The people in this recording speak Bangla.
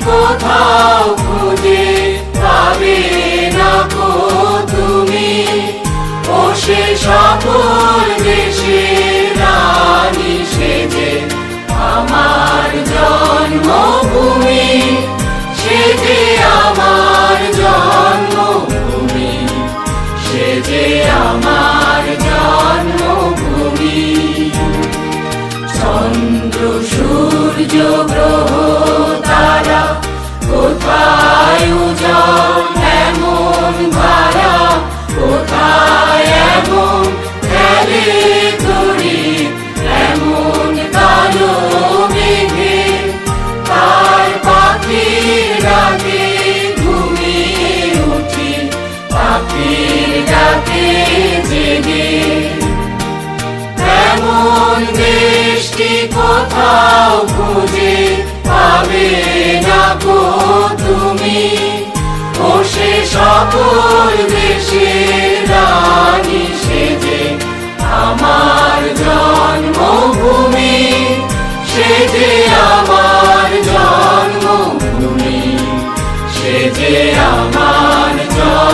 খুঁজে পাবে না কো তুমি। ও সে সকল দেশের রানী সেজে আমার জন্মভূমি সে যে আমার জন্মভূমি সে যে আমার জন্মভূমি। চন্দ্র, সূর্য, গ্রহ ডাকে জেগে এমন দেশটি কোথাও খুঁজে পাবে না গো তুমি? সকল দেশের রানী সেজে আমার জন্মভূমি সে যে আমার জন্মভূমি সে যে আমার জন্মভূমি